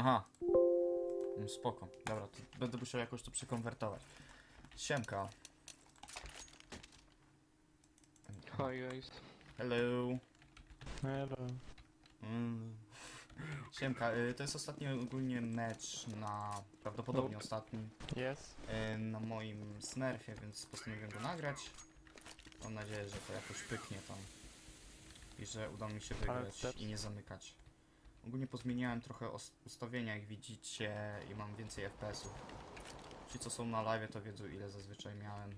Aha. Mm, Spoko. Dobra, to będę musiał jakoś to przekonwertować. Siemka. Hi guys. Hello. Hello. Mm. Siemka, y, to jest ostatni ogólnie mecz na... Prawdopodobnie Nope. ostatni Yes. y, na moim smurfie, więc postanowiłem go nagrać. Mam nadzieję, że to jakoś pyknie tam. I że uda mi się wygrać steps. i nie zamykać. Ogólnie pozmieniałem trochę ustawienia, jak widzicie, i mam więcej FPS-ów. Ci, co są na live, to wiedzą, ile zazwyczaj miałem.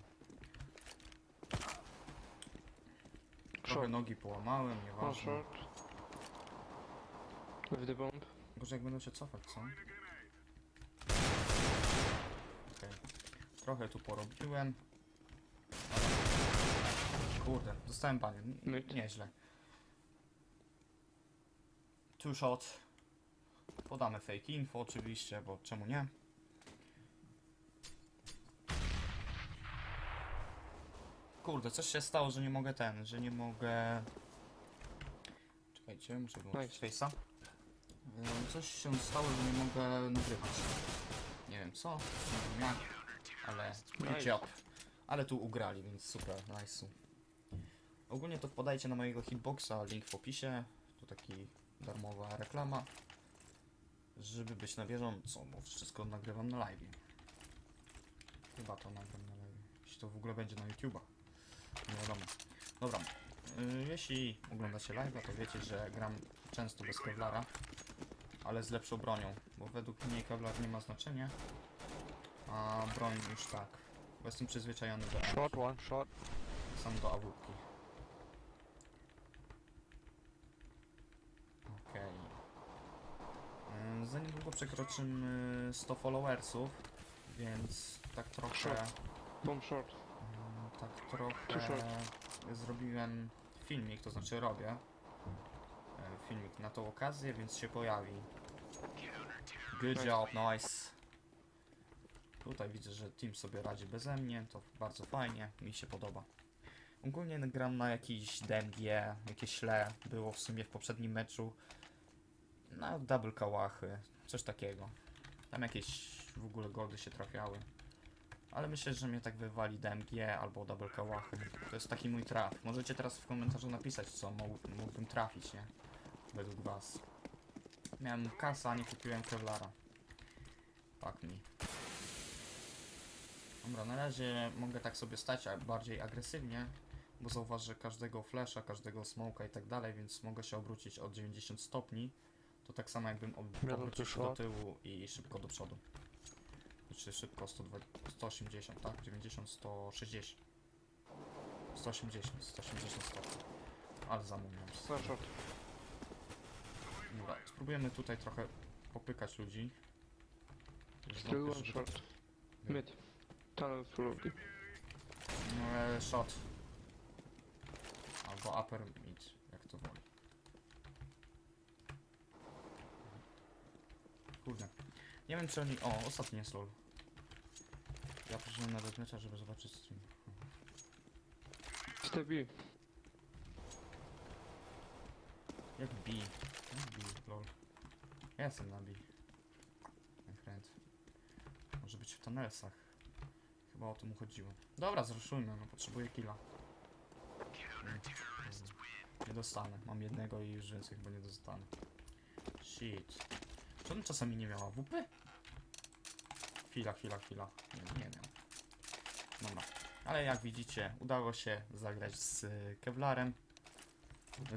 Trochę Short. nogi połamałem, One nieważne. short. With the bomb. Boże, jak będą się cofać, co? Okej. Trochę tu porobiłem. Kurde, dostałem panie. Mid. Nieźle. Two shot. Podamy fake info oczywiście, bo czemu nie? Kurde, coś się stało, że nie mogę ten, że nie mogę... Czekajcie, muszę wyłączyć face'a. Coś się stało, że nie mogę nagrywać. Nie wiem co, nie wiem jak, ale good Nice. job. Ale tu ugrali, więc super, nice. Ogólnie to wpadajcie na mojego hitboxa, link w opisie. Tu taki darmowa reklama. Żeby być na bieżąco, bo wszystko nagrywam na live. Chyba to nagram na live. Jeśli to w ogóle będzie na YouTube'a. Nie wiadomo. Dobra. Yy, jeśli oglądacie live'a, to wiecie, że gram często bez kevlara, ale z lepszą bronią, bo według mnie kevlar nie ma znaczenia, a broń już tak. Bo jestem przyzwyczajony do Short one, short. sam do awupki. Okej. Yy, Za niedługo przekroczymy 100 followersów, więc tak trochę... Bomb short. Mm, Tak trochę zrobiłem filmik, to znaczy robię e, filmik na tą okazję, więc się pojawi. Good job, nice. Tutaj widzę, że team sobie radzi beze mnie, to bardzo fajnie, mi się podoba. Ogólnie gram na jakiś DMG, jakieś śle było w sumie w poprzednim meczu. Na double kałachy, coś takiego. Tam jakieś w ogóle goldy się trafiały. Ale myślę, że mnie tak wywali DMG albo double kałachy. To jest taki mój traf. Możecie teraz w komentarzu napisać, co mógł- mógłbym trafić, nie? Według was. Miałem kasa, a nie kupiłem Kevlara. Fuck me. Dobra, na razie mogę tak sobie stać bardziej agresywnie, bo zauważ, że każdego flasha, każdego smoka i tak dalej, więc mogę się obrócić o 90 stopni. To tak samo jakbym obrócił się do tyłu i szybko do przodu. Czy szybko 120, 180, tak? 90, 160. 180, 180 stopni. Ale zamówiłem. One short. Dobra, spróbujemy tutaj trochę popykać ludzi. Still one short. Mid. Tunnel full of deep. No, e, shot. Albo upper mid, jak to woli. Kurde. Nie wiem czy oni... O, ostatni jest lol. Ja poszedłem nawet mecza, żeby zobaczyć stream. B. Jak B? Jak B, lol. Ja jestem na B. My friend. Może być w tunnelsach. Chyba o to mu chodziło. Dobra, zruszujmy, no potrzebuję killa. Mm, Nie dostanę. Mam jednego i już więcej chyba nie dostanę. Shit. Czy on czasami nie miała WP? Chwila, chwila, chwila. Nie, nie miał. Dobra. Ale jak widzicie, udało się zagrać z Kevlarem.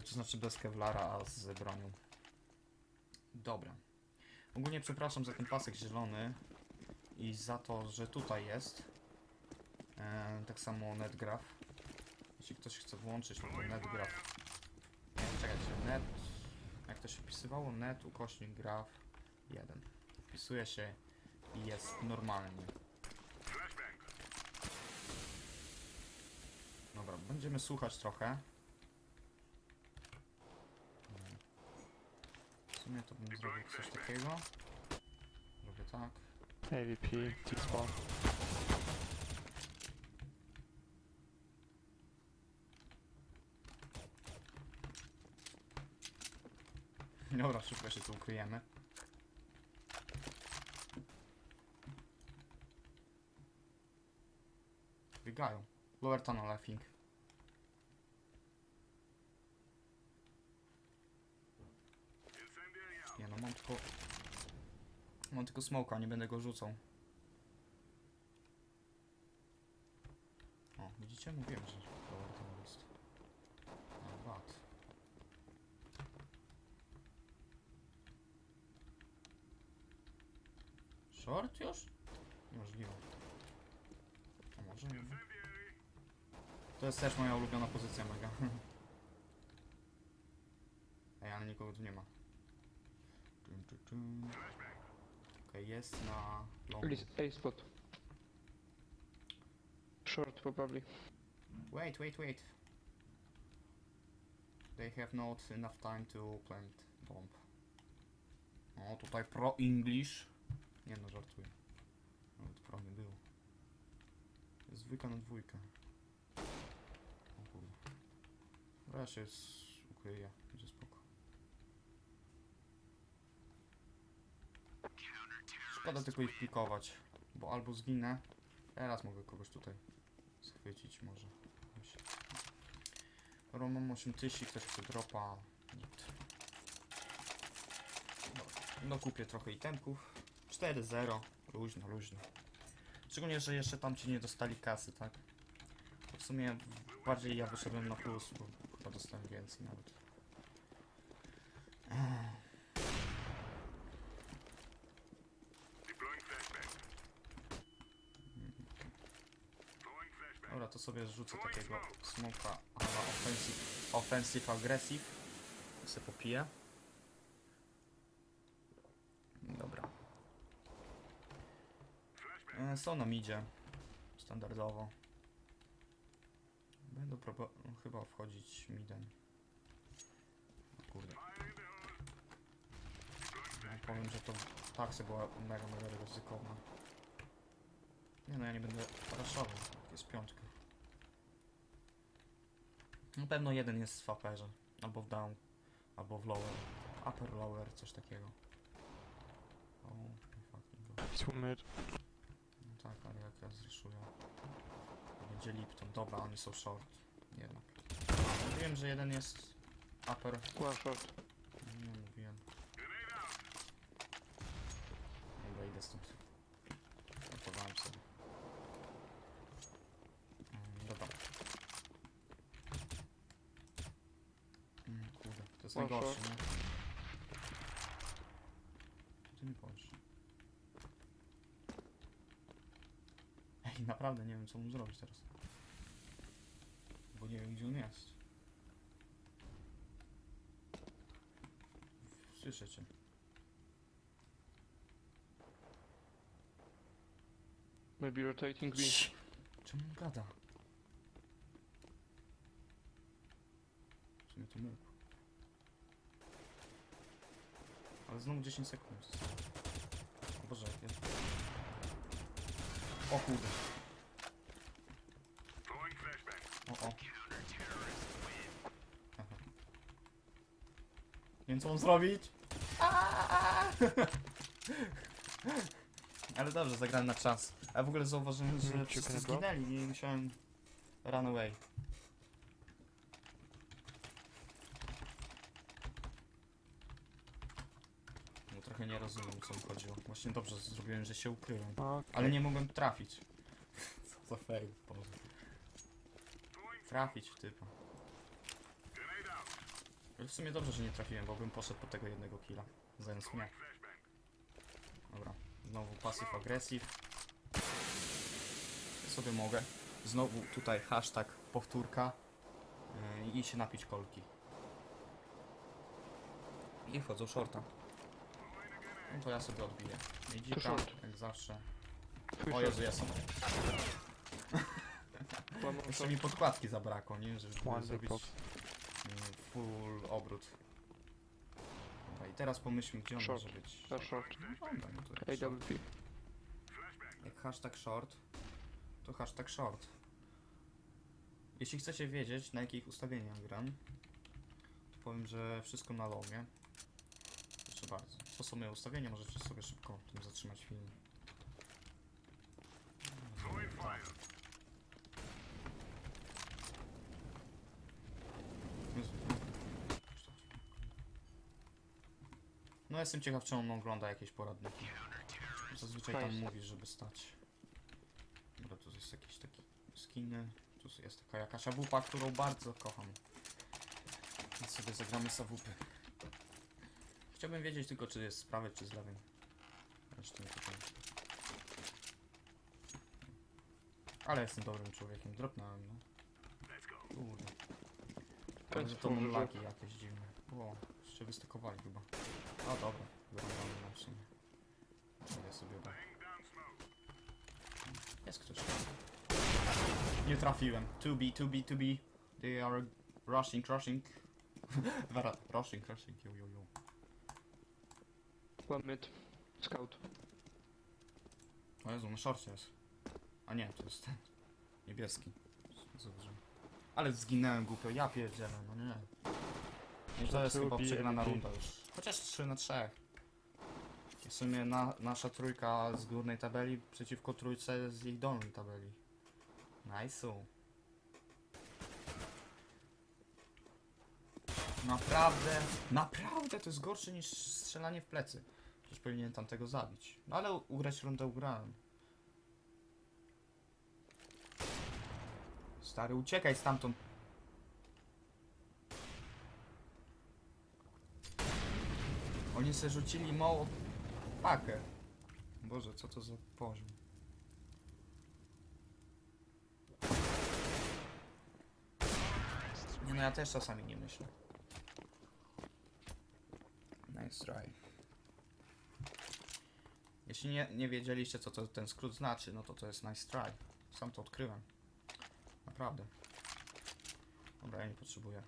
To znaczy bez Kevlara, a z bronią. Dobra. Ogólnie przepraszam za ten pasek zielony i za to, że tutaj jest. E, tak samo netgraph. Jeśli ktoś chce włączyć, no to netgraph. Nie, czekajcie, net. Jak to się wpisywało? Net ukośnik graph 1. Wpisuje się i jest normalnie. Dobra, będziemy słuchać trochę. W sumie to bym zrobił coś takiego. Robię tak. AVP, T-spawn. Dobra, szybko się tu ukryjemy. Biegają. Lower tunnel. Nie no, mam tylko... Mam tylko smoka, nie będę go rzucał. O, widzicie? Mówiłem, że lower tunnel jest. A, bad. Short już? Niemożliwe. A może nie? To jest też moja ulubiona pozycja mega. Ej, ale nikogo tu nie ma. Okej, jest na longu. Spot. Short probably. Wait, wait, wait. They have not enough time to plant bomb. O, tutaj pro English. Nie no, żartuję. Nawet pro nie było. Dwójka na dwójkę. O kurde. Dobra, się ukryję. Będzie spoko. Szkoda tylko ich klikować, bo albo zginę. Teraz mogę kogoś tutaj schwycić może. Dobra, mam 8000, ktoś chce dropa. Dobra, No kupię trochę itemków. 4-0. Luźno, luźno. Szczególnie, że jeszcze tamci nie dostali kasy, tak? W sumie bardziej ja wyszedłem na plus, bo chyba dostałem więcej nawet. Dobra, to sobie zrzucę takiego smoka ala offensive, offensive aggressive. I se popiję. Dobra. E, są na midzie. Standardowo. Będą probo- chyba wchodzić midem. O kurde. No, powiem, że to taksy była mega, mega ryzykowna. Nie no, ja nie będę raszował. Jest piątka. Na pewno jeden jest w upperze. Albo w down. Albo w lower. Upper, lower, coś takiego. O, fucking go. Tak, ale jak ja zreszuję. to Będzie Lipton. Dobra, oni są short. Jednak. Wiem, że jeden jest upper. One short. Nie mówiłem. Dobra, idę stąd. Gotowałem sobie. Mm, Dobra. Mm, Kurde, to jest One najgorsze, nie? Co ty mi powiesz? Ej, naprawdę nie wiem co mu zrobić teraz. Bo nie wiem gdzie on jest. Słyszę cię. Maybe rotating B. Cii. Czemu on gada? W sumie to mógł. Ale znowu 10 sekund. O Boże, jest. O kurde. O. Nie wiem co mam zrobić. Ale dobrze, zagrałem na czas. A w ogóle zauważyłem, że wszyscy zginęli i musiałem run away. No trochę nie rozumiem o co mi chodziło. Właśnie dobrze zrobiłem, że się ukryłem. Okay. Ale nie mogłem trafić. Co za fail, Boże. Trafić w typa. W sumie dobrze, że nie trafiłem, bo bym poszedł po tego jednego killa. Zamiast mnie. Dobra. Znowu aggressive. Ja sobie mogę. Znowu tutaj hashtag powtórka. Yy, I się napić kolki. I wchodzą shorta. No to ja sobie odbiję. Miedzika, jak zawsze. O. Jezu, jest. One more Jeszcze mi podkładki zabrakło, nie? Żeby One big zrobić mm, full obrót. Dobra, i teraz pomyślmy, gdzie on Short. może być. A short. No, dobra, no to jak, short. AWP. jak hashtag short, to hashtag short. Jeśli chcecie wiedzieć, na jakich ustawieniach gram, to powiem, że wszystko na lomie. Proszę bardzo. To są moje ustawienia, możecie sobie szybko tym zatrzymać film. Tak. No jestem ciekaw, czy on ogląda jakieś poradniki. Zazwyczaj tam mówi, żeby stać. Dobra, tu jest jakiś taki skiny. Tu jest taka jakaś awupa, którą bardzo kocham. Więc sobie zagramy z awupy. Chciałbym wiedzieć tylko, czy jest z prawej, czy z lewej. Zresztą nie pytam. Ale jestem dobrym człowiekiem, dropnąłem, no. Kurde. Ale to mam lagi jakieś dziwne. O, jeszcze wystykowali chyba. A dobra, wyrąbamy w sumie. Ja sobie da. Jest ktoś. Nie trafiłem. 2B, 2B, 2B. They are rushing, rushing. Wara, rushing, rushing, yo, yo, yo. One mid. Scout. O Jezu, na szorcie jest. A nie, to jest ten. Niebieski. Dobrze. Ale zginęłem głupio, ja pierdzielę, no nie. No to jest chyba przegrana runda już. Chociaż 3 na 3. I w sumie na, nasza trójka z górnej tabeli przeciwko trójce z jej dolnej tabeli. Nice. Naprawdę, naprawdę to jest gorsze niż strzelanie w plecy. Przecież powinienem tamtego zabić. No ale ugrać rundę ugrałem. Stary, uciekaj stamtąd. Oni se rzucili mało pakę. Boże, co to za poziom. Nie no, ja też czasami nie myślę. Nice try. Jeśli nie, nie wiedzieliście, co to, ten skrót znaczy, no to to jest nice try. Sam to odkryłem. Naprawdę. Dobra, ja nie potrzebuję.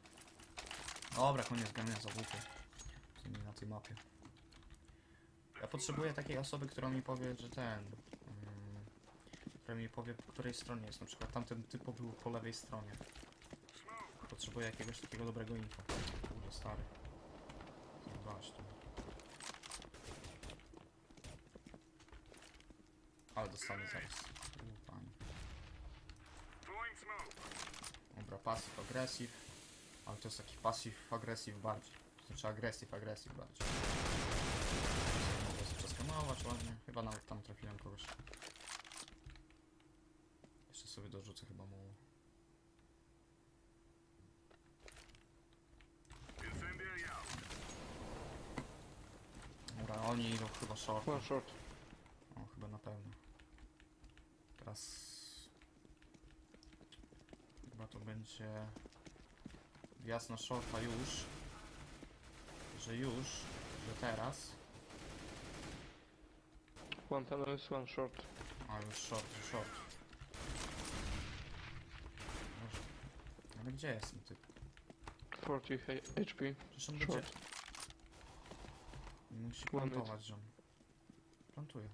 Dobra, koniec grania za łupy. Na tej mapie. Ja potrzebuję takiej osoby, która mi powie, że ten... Mm, która mi powie, po której stronie jest. Na przykład tamten typo był po lewej stronie. Potrzebuję jakiegoś takiego dobrego info. Kurde, stary. Zobacz tu. Ale dostanę zaraz. U, Pani. Dobra, pasyw, agresyw. Ale to jest taki pasyw, agresyw bardziej. To Znaczy agresyw, agresyw bardziej. Mogę sobie przeskamować ładnie. Chyba nawet tam trafiłem kogoś. Jeszcze sobie dorzucę chyba mu. Dobra, oni idą chyba short. One short. O, chyba na pewno. Teraz... Chyba to będzie... Wjazd na shorta już. Że już, że teraz. One tunnel is one short. A już short, short. Może. Ale gdzie jest ten typ? 40 H- HP. Przecież on będzie... Short. Musi mid. plantować, że on... Plantuje.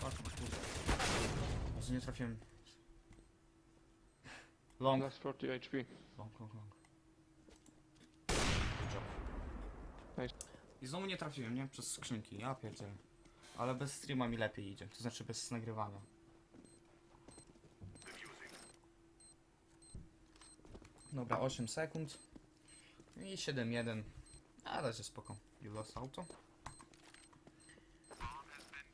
Patrz, kurde. Może nie trafiłem. Long. Last 40 HP. Long, long, long. Good job. Nice. I znowu nie trafiłem, nie? Przez skrzynki, ja pierdzielę. Ale bez streama mi lepiej idzie, to znaczy bez nagrywania. Dobra, 8 sekund. I 7-1. A, razie spoko. You lost auto.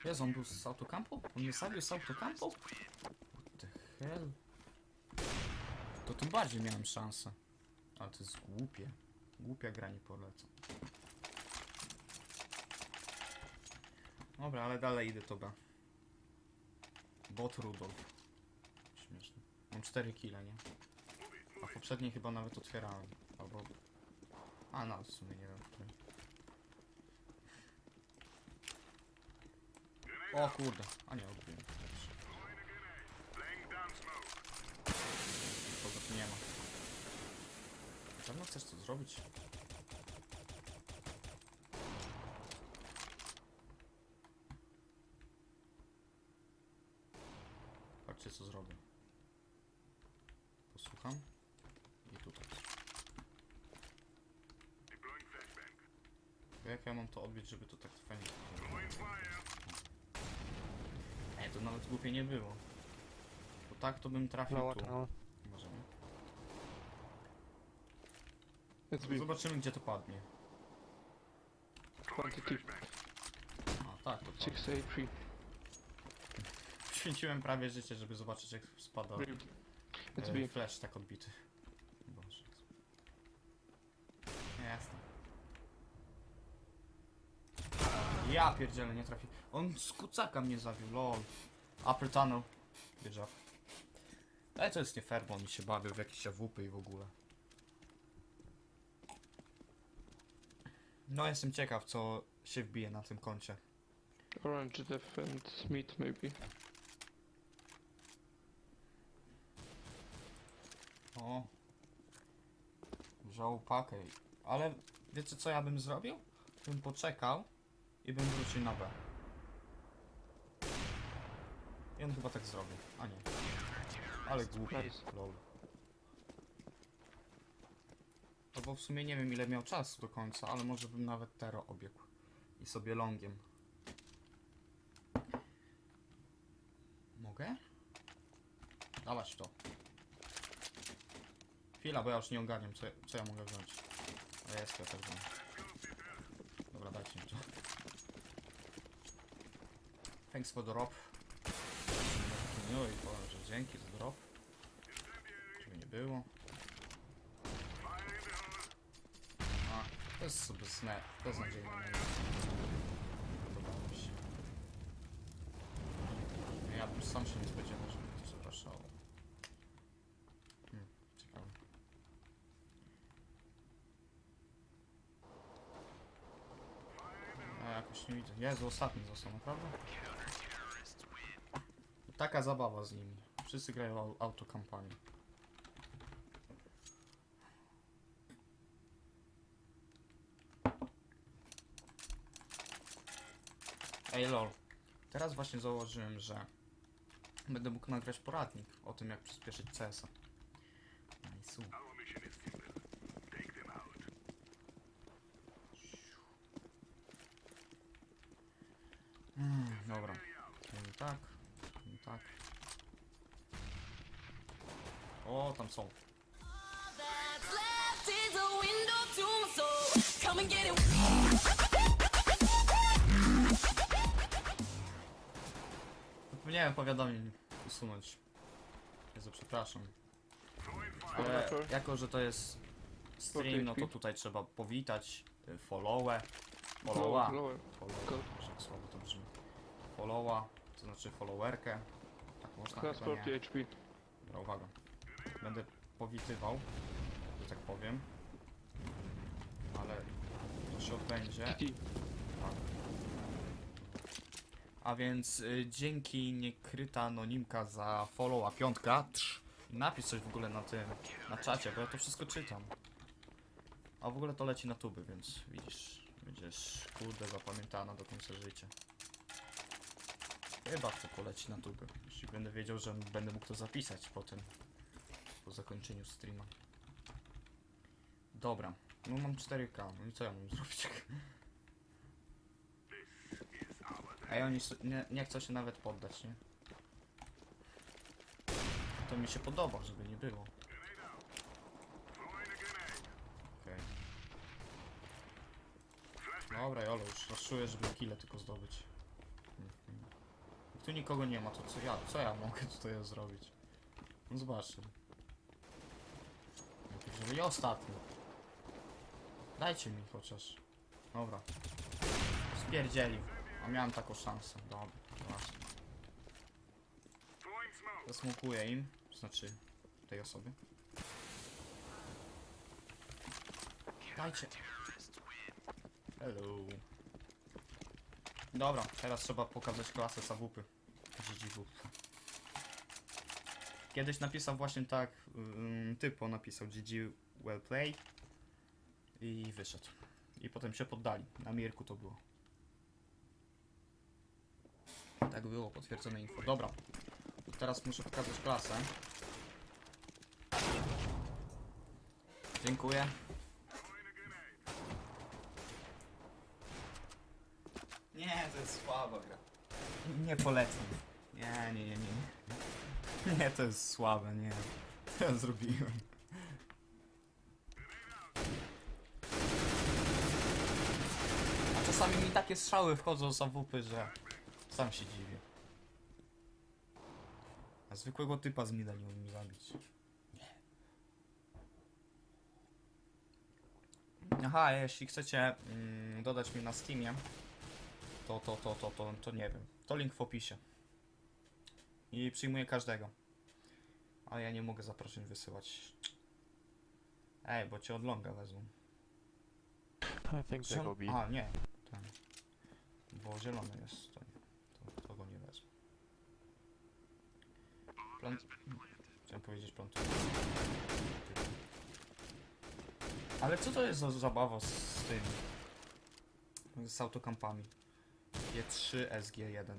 Jest on był z autokampu? On mnie zabił z autokampu? What the hell? To tym bardziej miałem szansę. Ale to jest głupie. Głupia gra nie polecam. Dobra, ale dalej idę to. Bot Rudolf. Śmieszne. Mam 4 kile, nie? A poprzedniej chyba nawet otwierałem. Albo... A, no, w sumie nie wiem, który. O kurde. A nie, odbiłem. Kogo tu nie ma. Na pewno chcesz to zrobić? Patrzcie co zrobię. Posłucham. I tutaj. Bo Jak ja mam to odbić, żeby to tak fajnie Ej, to nawet głupie nie było. Bo tak to bym trafił Lower tu. tunnel. Może nie. It's B. Zobaczymy gdzie to padnie. Quantity. A, tak, to 6 tak. HP. Święciłem prawie życie, żeby zobaczyć jak spada. It's e, flash tak odbity. Boże. Jasne. Ja pierdzielę, nie trafi. On z kucaka mnie zabił, lol. Upper tunnel. Job. Ale to jest nie fair, bo oni się bawią w jakieś awupy i w ogóle. No jestem ciekaw, co się wbije na tym koncie. Orange def and meat maybe. O. Wziął pakę. Ale wiecie co ja bym zrobił? Bym poczekał i bym wrócił na B. On chyba tak zrobił. A nie. Ale głupi. Lol. No bo w sumie nie wiem ile miał czasu do końca, ale może bym nawet tero obiegł. I sobie longiem. Mogę? Dawać to. Chwila, bo ja już nie ogarniam, co, co ja mogę wziąć. A jest, ja też mam. Dobra, dajcie mi to. Thanks for the drop. No i powiem, że dzięki za drop. Żeby nie było. A, to jest sobie sne, beznadziejne. Podobało mi się. Ja bym sam się nie spodziewał, że mnie to przepraszało. Hmm, ciekawe. A jakoś nie widzę. Jezu, ostatni został, naprawdę? Taka zabawa z nimi. Wszyscy grają au- autokampanię. Ej lol. Teraz właśnie zauważyłem, że będę mógł nagrać poradnik o tym jak przyspieszyć CS-a. Nice. Mm, dobra. Robimy tak. robimy tak. O, tam są. that's left is a window to my soul. Come and get it. Zapomniałem powiadomień usunąć. Jezu, przepraszam. Ale jako, że to jest stream, no to tutaj trzeba powitać y, followę. Followa. Lower, lower. Follow, Go. Boże, jak słabo to brzmi. Followa, to znaczy followerkę. Tak można? Class Chyba nie. 40 HP. Dobra, uwaga. Powitywał, że tak powiem. Ale to się odbędzie. Tak. A więc y, dzięki niekryta anonimka za followa piątka. Trz. Napisz coś w ogóle na tym, na czacie, bo ja to wszystko czytam. A w ogóle to leci na tuby, więc widzisz, będziesz kurde zapamiętana do końca życia. Chyba to poleci na tuby, jeśli będę wiedział, że będę mógł to zapisać potem, po zakończeniu streama. Dobra, no mam 4K, no i co ja mam zrobić? Ej, oni s- nie, nie chcą się nawet poddać, nie? To mi się podoba, żeby nie było. Okej. Dobra, Jolo, już rozczuję, żeby kile tylko zdobyć. Tu nikogo nie ma, to co ja, co ja mogę tutaj zrobić? No zobaczcie. Jeżeli ostatni. Dajcie mi chociaż. Dobra. Spierdzielił. A miałem taką szansę. Dobra, właśnie. Zasmukuję im, znaczy tej osobie. Dajcie. Hello. Dobra, teraz trzeba pokazać klasę Sawupy. GGW. Kiedyś napisał właśnie tak, ym, typo napisał GG well play i wyszedł. I potem się poddali. Na Mirku to było. Tak było, potwierdzone info. Dobra. To teraz muszę pokazać klasę. Dziękuję. Nie, to jest słaba gra. Nie polecam. Nie, nie, nie, nie. Nie, to jest słabe, nie. Ja zrobiłem? A czasami mi takie strzały wchodzą z AWP, że sam się dziwię. A zwykłego typa z mida nie umiem zabić. Aha, jeśli chcecie mm, dodać mnie na Steamie, to, to, to, to, to, to nie wiem. To link w opisie. I przyjmuję każdego. Ale ja nie mogę zaproszeń wysyłać. Ej, bo cię od longa wezmą. I think they go B. A, nie. Ten. Bo zielony jest. To, nie. to, to go nie wezmę. Plant... Chciałem powiedzieć plantuję. Ale co to jest za zabawa z, z tym? Z autokampami. G3 SG1.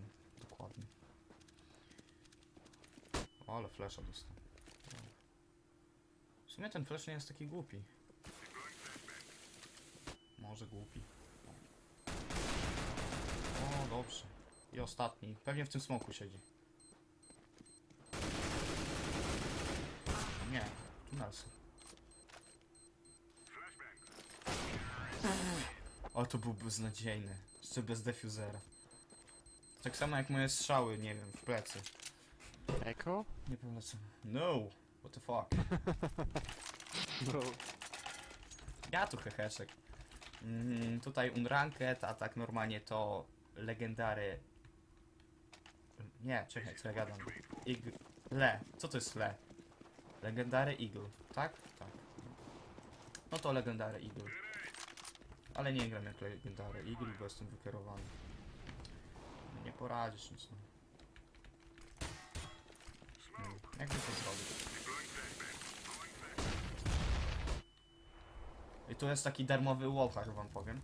Ale flesza dostał. W sumie ten flash nie jest taki głupi. Może głupi. O, dobrze. I ostatni. Pewnie w tym smoku siedzi. Nie, tu Nelson. O, to był beznadziejny. Jeszcze bez defusera. Tak samo jak moje strzały, nie wiem, w plecy. Echo? Nie polecam. No! What the fuck? No. Ja tu heheszek. Mm, tutaj unranked, a tak normalnie to legendary. Nie, czekaj, co ja gadam. Ig... Le. Co to jest le? Legendary Eagle, tak? Tak. No to legendary Eagle. Ale nie gram jak legendary Eagle, bo jestem wykierowany. Nie poradzisz nic. No. Hmm, Jak by to zrobić? I tu jest taki darmowy wallhack, wam powiem.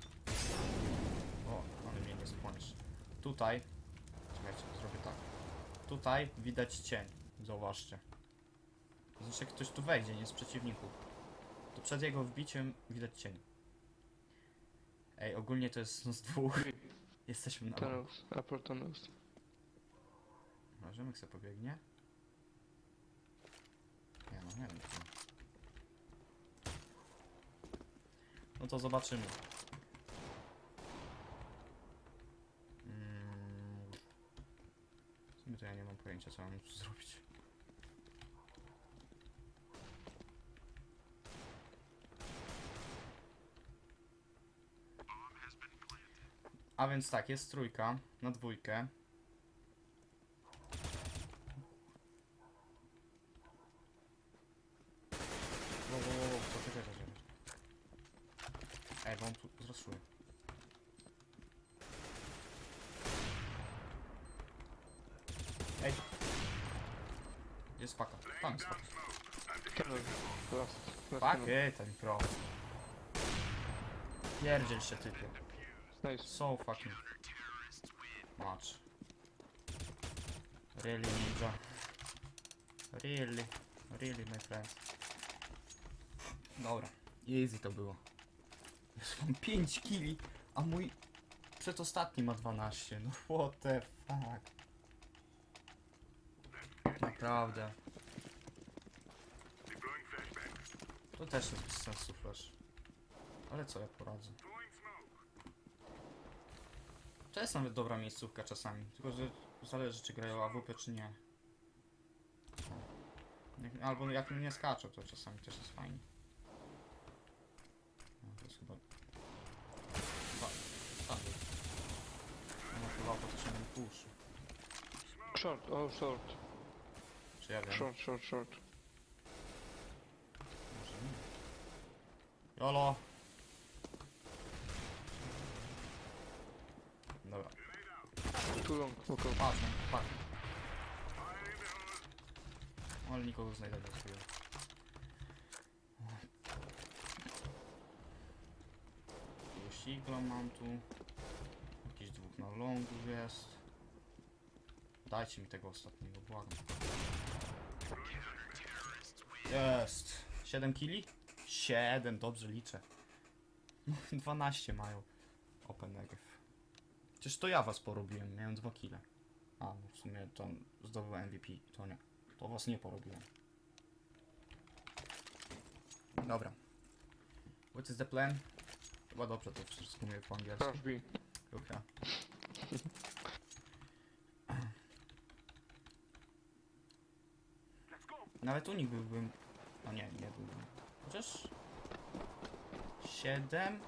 O, ale mnie nie spłonisz. Tutaj, czekajcie, zrobię tak. Tutaj widać cień, zauważcie. Znaczy, jak ktoś tu wejdzie, nie z przeciwników. To przed jego wbiciem widać cień. Ej, ogólnie to jest z dwóch. Jesteśmy na... Tunnels. Upper tunnels. Możemy sobie pobiegnie? Nie wiem. No to zobaczymy. Mm. To ja nie mam pojęcia co mam tu zrobić. A więc tak, jest trójka na dwójkę. Wow, wow, wow, wow, poczekaj, poczekaj. Ej, bo on tu zrasuje. Ej! Jest paka. Tam jest paka. Tunnel. Last. It, ten pro. Pierdziel się typie. Nice. So fucking much. Really ninja. Really, really my friend. Dobra, easy to było. Już mam 5 kili, a mój przedostatni ma 12. No what the fuck. Naprawdę. To też jest bez sensu flash. Ale co ja poradzę? To jest nawet dobra miejscówka czasami, tylko że zależy czy grają AWP czy nie. Albo jak nie skaczą, to czasami też jest fajnie. No, to jest chyba... Chyba... Tak. No chyba potrzebny push. Short. Oh, short. Czy ja wiem? Short, short, short. Może nie. Jolo! Dobra, Too long. Out. patrz, patrz. Ale nikogo znajdę do. Tego sigla mam tu. Jakiś dwóch na longu jest. Dajcie mi tego ostatniego, błagam. Jest! 7 kili? 7, dobrze liczę. 12 mają. Open Negev. Przecież to ja was porobiłem, miałem 2 kile. A, no w sumie to zdobył MVP, to nie. To was nie porobiłem. Dobra. What is the plan? Chyba dobrze to wszystko mówię po angielsku. Crash B. Dobra. Nawet u nich byłbym... No nie, nie byłbym. Chociaż... 7...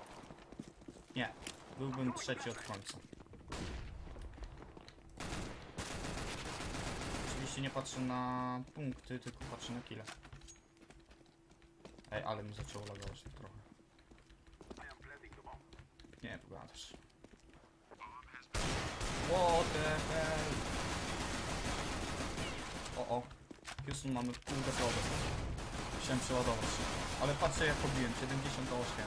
Nie. Byłbym trzeci od końca. Oczywiście nie patrzę na punkty, tylko patrzę na kile. Ej, ale mi zaczęło lagować tak trochę. Nie, pogadasz. What the hell? O, o. Houston mamy gotowe. Chciałem przeładować. Ale patrzę jak pobiłem. 78.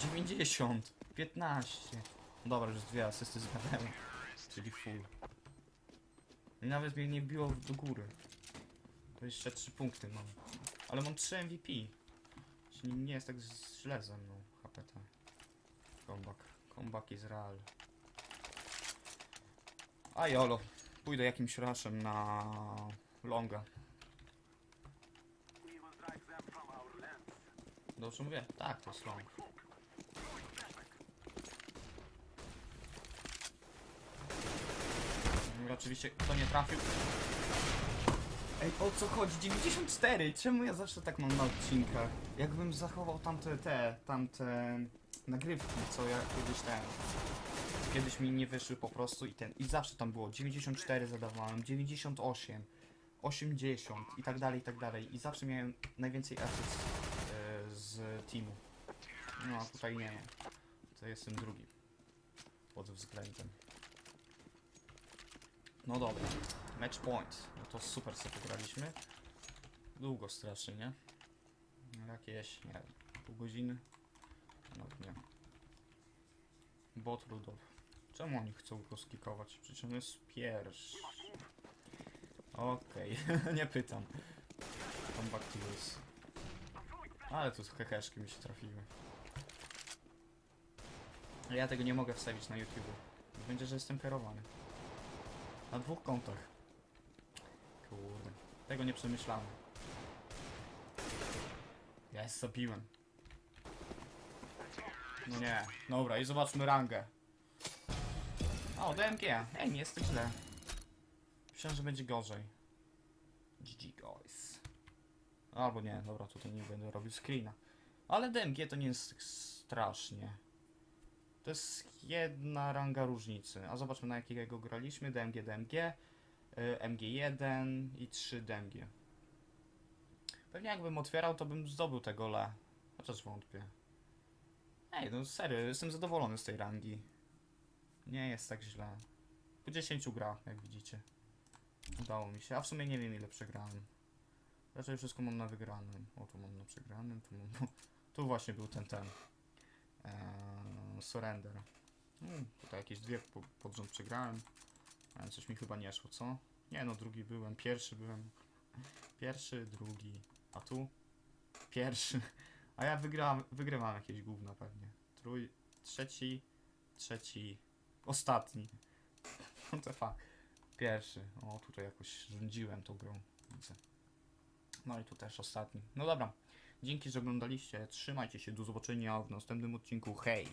90. 15. No Dobra, już dwie asysty zgadałem. Czyli full. Nawet mnie nie biło do góry. To jeszcze 3 punkty mam. Ale mam 3 MVP. Czyli nie jest tak źle ze mną. HPT. Comeback. Comeback is real. A jolo. Pójdę jakimś rushem na longa. Dobrze mówię? Tak, to jest. No Oczywiście kto nie trafił. Ej, o co chodzi? 94! Czemu ja zawsze tak mam na odcinkach? Jakbym zachował tamte te, tamte nagrywki, co ja kiedyś ten kiedyś mi nie wyszły po prostu i ten i zawsze tam było 94 zadawałem, 98, 80 i tak dalej i tak dalej i zawsze miałem najwięcej asyst teamu. No a tutaj nie. To jestem drugi pod względem. No dobra. Match point. No to super sobie pograliśmy. Długo strasznie, nie? Jakieś, nie pół godziny? No nie. Bot Rudolf. Czemu oni chcą go skikować? Przecież on jest pierwszy. Okej, nie pytam. Come back to this. Ale tu heheszki mi się trafiły. Ja tego nie mogę wstawić na YouTube. Będzie, że jestem kierowany. Na dwóch kontach. Kurde. Tego nie przemyślałem. Ja jest zabiłem. No nie. Dobra, i zobaczmy rangę. O, DMG. Ej, nie jest tak źle. Myślałem, że będzie gorzej. GG guys. Albo nie, dobra, tutaj nie będę robił screena. Ale DMG to nie jest tak strasznie. To jest jedna ranga różnicy. A zobaczmy na jakiego graliśmy. DMG, DMG. y, MG1 i 3 DMG. Pewnie jakbym otwierał, to bym zdobył tego le. Chociaż wątpię. Ej, no serio, jestem zadowolony z tej rangi. Nie jest tak źle. Po 10 grach, jak widzicie. Udało mi się, a w sumie nie wiem ile przegrałem. Raczej wszystko mam na wygranym. O, tu mam na przegranym, tu mam... Tu właśnie był ten, ten. Eee, surrender. Hmm, tutaj jakieś dwie po, pod rząd przegrałem. Ale coś mi chyba nie szło, co? Nie no, drugi byłem, pierwszy byłem. Pierwszy, drugi. A tu? Pierwszy. A ja wygrałem, wygrywam jakieś gówno pewnie. Trój, trzeci, trzeci, ostatni. What the fuck. Pierwszy. O, tutaj jakoś rządziłem tą grą. Widzę. No i tu też ostatni. No dobra. Dzięki, że oglądaliście. Trzymajcie się. Do zobaczenia w następnym odcinku. Hej!